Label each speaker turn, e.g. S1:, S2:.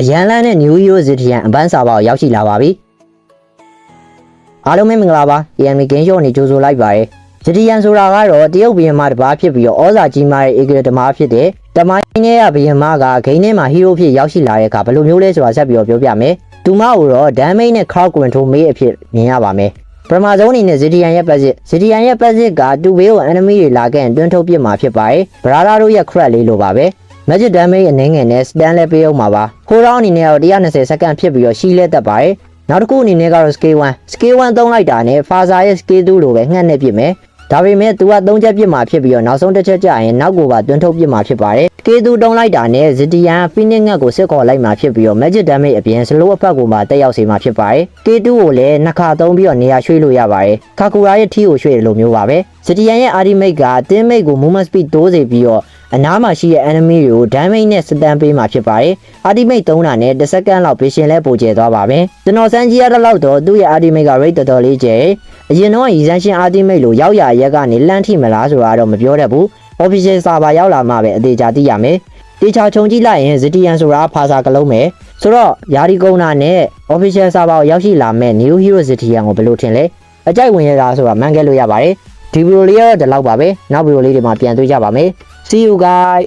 S1: အရန်လန်းနဲ့ New Hero Zitian အပန်းစာပါကိုရောက်ရှိလာပါပြီအားလုံးပဲမင်္ဂလာပါ AMD Game Show နေကြိုဆိုလိုက်ပါရယ် Zitian ဆိုတာကတော့တရုတ်ဘီယံမတစ်ပါးဖြစ်ပြီးတော့ဩဇာကြီးမားတဲ့ Eagle ဓမားဖြစ်တဲ့တမိုင်းနဲ့ကဘီယံမကဂိမ်းထဲမှာ hero ဖြစ်ရောက်ရှိလာတဲ့အခါဘယ်လိုမျိုးလဲဆိုတာဆက်ပြီးတော့ပြောပြမယ်သူမကိုတော့ damage နဲ့ crowd control မေးအဖြစ်မြင်ရပါမယ်ပထမဆုံးအနေနဲ့ Zitian ရဲ့ passive Zitian ရဲ့ passive ကတူဘေးကို enemy တွေလာခဲ့ရင်တွန်းထုတ်ပစ်မှာဖြစ်ပါတယ်။ Brother တို့ရဲ့ crack လေးလိုပါပဲ။ magic damage အနည်းငယ်နဲ့ stun လည်းပေးအောင်ပါပါ။ခိုးရောင်းအနေနဲ့တော့120စက္ကန့်ဖြစ်ပြီးတော့ရှိလဲတက်ပါတယ်။နောက်တစ်ခုအနေနဲ့ကတော့ scale 1 scale 1သုံးလိုက်တာနဲ့ Faza ရဲ့ scale 2လိုပဲငှက်နဲ့ပြစ်မယ်။ဒါပေမဲ့သူက3ချက်ပြစ်မှာဖြစ်ပြီးတော့နောက်ဆုံးတစ်ချက်ကျရင်နောက်ကိုပါတွန်းထုတ်ပြစ်မှာဖြစ်ပါတယ်။ scale 2တုံးလိုက်တာနဲ့ Zitian Phoenix ငှက်ကိုစစ်ခေါ်လိုက်မှာဖြစ်ပြီးတော့ magic damage အပြင် slow effect ကိုပါတက်ရောက်စေမှာဖြစ်ပါတယ်။ scale 2ကိုလည်းနှစ်ခါသုံးပြီးတော့နေရာရွှေ့လို့ရပါတယ်။ Kakura ရဲ့ T ကိုရွှေ့တယ်လို့မျိုးပါပဲ။ Zitian ရဲ့ ultimate က team mate ကို movement speed တိုးစေပြီးတော့အနားမှာရှိတဲ့ enemy တွေကို damage နဲ့ stun ပေးမှာဖြစ်ပါတယ်။ ultimate သုံးတာနဲ့တစ်စက္ကန့်လောက် vision လဲပိုကျသွားပါမယ်။ကျွန်တော်စမ်းကြည့်ရတဲ့လောက်တော့သူ့ရဲ့ ultimate က rate တော်တော်လေးကျယ်။အရင်တော့ Essential ultimate လို့ရောက်ရရက်ကနေလန့်ထိမလားဆိုတာတော့မပြောတတ်ဘူး။ official server ရောက်လာမှပဲအသေးချာသိရမယ်။တေချာခြုံကြည့်လိုက်ရင် Zitian ဆိုတာဖာစာကလုံးပဲ။ဆိုတော့ယာဒီကုန်းနာနဲ့ official server ကိုရောက်ရှိလာမဲ့ New Hero Zitian ကိုဘယ်လိုထင်လဲ။အကြိုက်ဝင်ရတာဆိုတာမှန်ခဲ့လို့ရပါတယ်။ဒီဗီဒီယိုလေးကတော့ဒီလောက်ပါပဲ။နောက်ဗီဒီယိုလေးတွေမှာပြန်တွေ့ကြပါမယ်။ See you guys